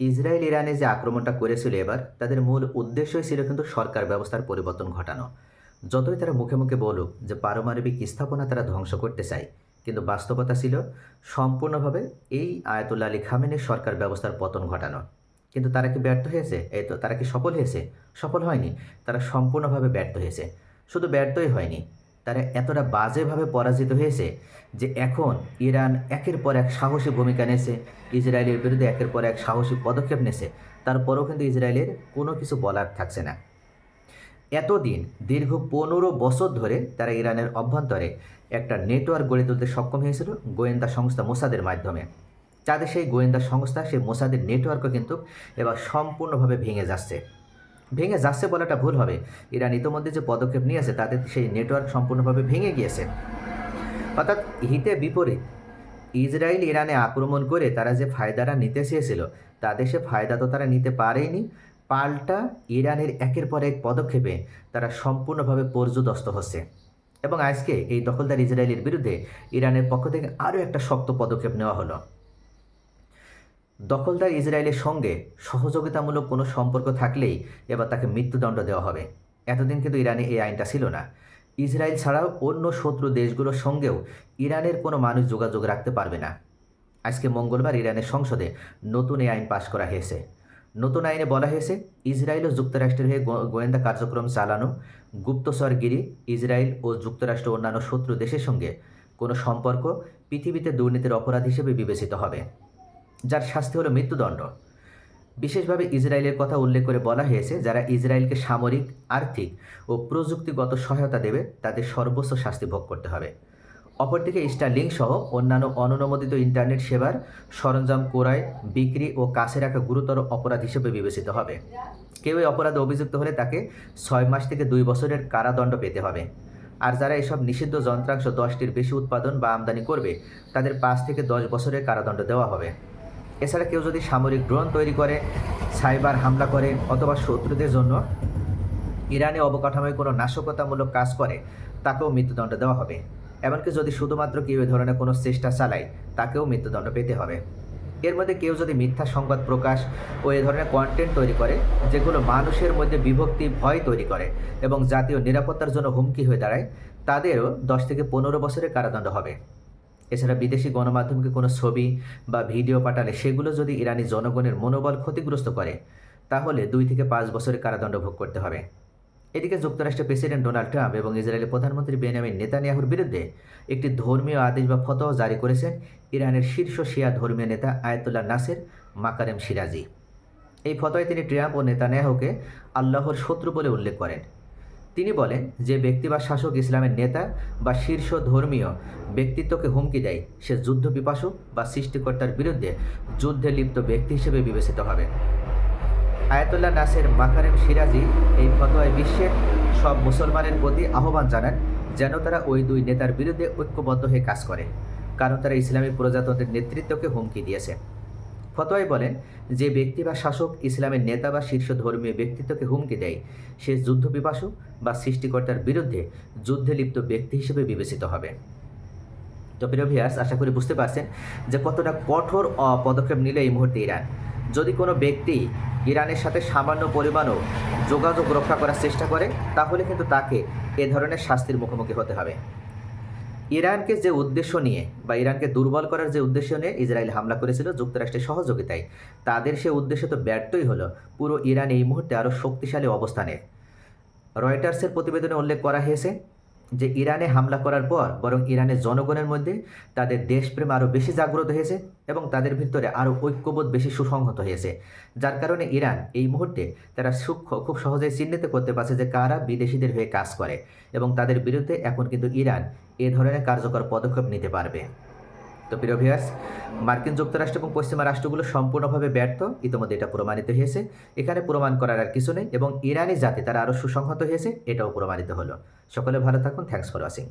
Israel ইরানে যে আক্রমণটা করেছিল এবার, তাদের মূল উদ্দেশ্যই ছিল কিন্তু সরকার ব্যবস্থার পরিবর্তন ঘটানো। যতই তারা মুখে মুখে বলুক যে পারমাণবিক স্থাপনা তারা ধ্বংস করতে চায়, কিন্তু বাস্তবতা ছিল সম্পূর্ণভাবে এই আয়াতুল্লা আলী খামেনের সরকার ব্যবস্থার পতন ঘটানো। কিন্তু তারা কি ব্যর্থ হয়েছে? এই তো, তারা কি সফল হয়েছে? সফল হয়নি। তারা সম্পূর্ণভাবে ব্যর্থ হয়েছে। শুধু ব্যর্থই হয়নি। তারা এতটা বাজেভাবে পরাজিত হয়েছে যে এখন ইরান একের পর এক সাহসী ভূমিকা নেছে, ইসরায়েলের বিরুদ্ধে একের পর এক সাহসী পদক্ষেপ নেছে, তারপরেও কিন্তু ইসরায়েলের কোনো কিছু বলার থাকছে না। এতদিন, দীর্ঘ পনেরো বছর ধরে তারা ইরানের অভ্যন্তরে একটা নেটওয়ার্ক গড়ে তুলতে সক্ষম হয়েছিল গোয়েন্দা সংস্থা মোসাদের মাধ্যমে। যাদের সেই গোয়েন্দা সংস্থা, সেই মোসাদের নেটওয়ার্কও কিন্তু এবার সম্পূর্ণভাবে ভেঙে যাচ্ছে। ভেঙে যাচ্ছে বলাটা ভুল হবে। ইরান ইতোমধ্যে যে পদক্ষেপ নিয়েছে তাদের সেই নেটওয়ার্ক সম্পূর্ণভাবে ভেঙে গিয়েছে। অর্থাৎ হিতে বিপরীত। ইসরায়েল ইরানে আক্রমণ করে তারা যে ফায়দাটা নিতে চেয়েছিল তাদের সে ফায়দা তো তারা নিতে পারেনি। পাল্টা ইরানের একের পর এক পদক্ষেপে তারা সম্পূর্ণভাবে পর্যদস্ত হচ্ছে। এবং আজকে এই দখলদার ইসরায়েলের বিরুদ্ধে ইরানের পক্ষ থেকে আরও একটা শক্ত পদক্ষেপ নেওয়া হলো। দখলদার ইসরায়েলের সঙ্গে সহযোগিতামূলক কোনো সম্পর্ক থাকলেই এবার তাকে মৃত্যুদণ্ড দেওয়া হবে। এতদিন কিন্তু ইরানে এই আইনটা ছিল না। ইসরায়েল ছাড়াও অন্য শত্রু দেশগুলোর সঙ্গেও ইরানের কোনো মানুষ যোগাযোগ রাখতে পারবে না। আজকে মঙ্গলবার ইরানের সংসদে নতুন এই আইন পাশ করা হয়েছে। নতুন আইনে বলা হয়েছে, ইসরায়েল ও যুক্তরাষ্ট্রের হয়ে গোয়েন্দা কার্যক্রম চালানো, গুপ্তচরগিরি, ইসরায়েল ও যুক্তরাষ্ট্র অন্যান্য শত্রু দেশের সঙ্গে কোনো সম্পর্ক পৃথিবীতে দুর্নীতির অপরাধ হিসেবে বিবেচিত হবে। যার শাস্তি হলো মৃত্যুদণ্ড। বিশেষভাবে ইসরায়েলের কথা উল্লেখ করে বলা হয়েছে, যারা ইসরায়েলকে সামরিক, আর্থিক ও প্রযুক্তিগত সহায়তা দেবে, তাদের সর্বোচ্চ শাস্তি ভোগ করতে হবে। অপরদিকে স্টারলিংক সহ অন্যান্য অননুমোদিত ইন্টারনেট সেবার সরঞ্জাম ক্রয়, বিক্রি ও কাছে রাখা গুরুতর অপরাধ হিসেবে বিবেচিত হবে। কেউ এই অপরাধে অভিযুক্ত হলে তাকে ছয় মাস থেকে দুই বছরের কারাদণ্ড পেতে হবে। আর যারা এসব নিষিদ্ধ যন্ত্রাংশ দশটির বেশি উৎপাদন বা আমদানি করবে, তাদের পাঁচ থেকে দশ বছরের কারাদণ্ড দেওয়া হবে। এছাড়া কেউ যদি সামরিক ড্রোন তৈরি করে, সাইবার হামলা করে অথবা শত্রুদের জন্য ইরানে অবকাঠামোয় কোনো নাশকতামূলক কাজ করে, তাকেও মৃত্যুদণ্ড দেওয়া হবে। এমনকি যদি শুধুমাত্র কেউ এ ধরনের কোনো চেষ্টা চালায়, তাকেও মৃত্যুদণ্ড পেতে হবে। এর মধ্যে কেউ যদি মিথ্যা সংবাদ প্রকাশ ও এ ধরনের কন্টেন্ট তৈরি করে, যেগুলো মানুষের মধ্যে বিভক্তি, ভয় তৈরি করে এবং জাতীয় নিরাপত্তার জন্য হুমকি হয়ে দাঁড়ায়, তাদেরও দশ থেকে পনেরো বছরের কারাদণ্ড হবে। এছাড়া বিদেশি গণমাধ্যমকে কোনো ছবি বা ভিডিও পাঠালে সেগুলো যদি ইরানি জনগণের মনোবল ক্ষতিগ্রস্ত করে, তাহলে দুই থেকে পাঁচ বছরের কারাদণ্ড ভোগ করতে হবে। এদিকে যুক্তরাষ্ট্রের প্রেসিডেন্ট ডোনাল্ড ট্রাম্প এবং ইসরায়েলের প্রধানমন্ত্রী বেনিয়ামিন নেতানিয়াহুর বিরুদ্ধে একটি ধর্মীয় আদেশ বা ফতোয়া জারি করেছেন ইরানের শীর্ষ শিয়া ধর্মীয় নেতা আয়তুল্লাহ নাসের মাকারেম সিরাজি। এই ফতোয়ায় তিনি ট্রাম্প ও নেতানিয়াহুকে আল্লাহর শত্রু বলে উল্লেখ করেন। তিনি বলেন যে ব্যক্তি বা শাসক ইসলামের নেতা বা শীর্ষ ধর্মীয় ব্যক্তিত্বকে হুমকি দেয়, সে যুদ্ধ পিপাসু বা সৃষ্টিকর্তার বিরুদ্ধে যুদ্ধে লিপ্ত ব্যক্তি হিসেবে বিবেচিত হবে। আয়াতুল্লাহ নাসের মাকারেম সিরাজি এই ফতোয়ায় বিশ্বের সব মুসলমানের প্রতি আহ্বান জানান যেন তারা ওই দুই নেতার বিরুদ্ধে ঐক্যবদ্ধ হয়ে কাজ করে, কারণ তারা ইসলামী প্রজাতন্ত্রের নেতৃত্বকে হুমকি দিয়েছে। ফতোয়ায় বলেন যে ব্যক্তি বা শাসক ইসলামের নেতা বা শীর্ষ ধর্মীয় ব্যক্তিত্বকে হুমকি দেয়, সে যুদ্ধপিপাসু বা সৃষ্টিকর্তার বিরুদ্ধে যুদ্ধে লিপ্ত ব্যক্তি হিসেবে বিবেচিত হবে। তো প্রিয় ভিয়াস আশা করি বুঝতে পারছেন যে কতটা কঠোর পদক্ষেপ নিল এই মুহূর্তে ইরান। যদি কোনো ব্যক্তি ইরানের সাথে সামান্য পরিমাণও যোগাযোগ রক্ষা করার চেষ্টা করে, তাহলে কিন্তু তাকে এ ধরনের শাস্তির মুখোমুখি হতে হবে। ইরানকে যে উদ্দেশ্য নিয়ে বা ইরানকে দুর্বল করার যে উদ্দেশ্য নিয়ে ইসরায়েল হামলা করেছিল যুক্তরাষ্ট্রের সহযোগিতায়, তাদের সে উদ্দেশ্য তো ব্যর্থই হলো পুরো ইরান এই মুহূর্তে আরও শক্তিশালী অবস্থানে। রয়টার্সের প্রতিবেদনে উল্লেখ করা হয়েছে যে ইরানে হামলা করার পর বরং ইরানের জনগণের মধ্যে তাদের দেশপ্রেম আরও বেশি জাগ্রত হয়েছে এবং তাদের ভিতরে আরও ঐক্যবোধ বেশি সুসংহত হয়েছে। যার কারণে ইরান এই মুহূর্তে তারা সূক্ষ্ম, খুব সহজেই চিহ্নিত করতে পারছে যে কারা বিদেশিদের হয়ে কাজ করে এবং তাদের বিরুদ্ধে এখন কিন্তু ইরান এ ধরনের কার্যকর পদক্ষেপ নিতে পারবে। তো প্রিয় ভিউয়ার্স মার্কিন যুক্তরাষ্ট্র এবং পশ্চিমা রাষ্ট্রগুলো সম্পূর্ণভাবে ব্যর্থ, ইতিমধ্যে এটা প্রমাণিত হয়েছে। এখানে প্রমাণ করার আর কিছু নেই এবং ইরানি জাতি তারা আরও সুসংহত হয়েছে, এটাও প্রমাণিত হলো। সকলে ভালো থাকুন থ্যাংকস ফর ওয়াচিং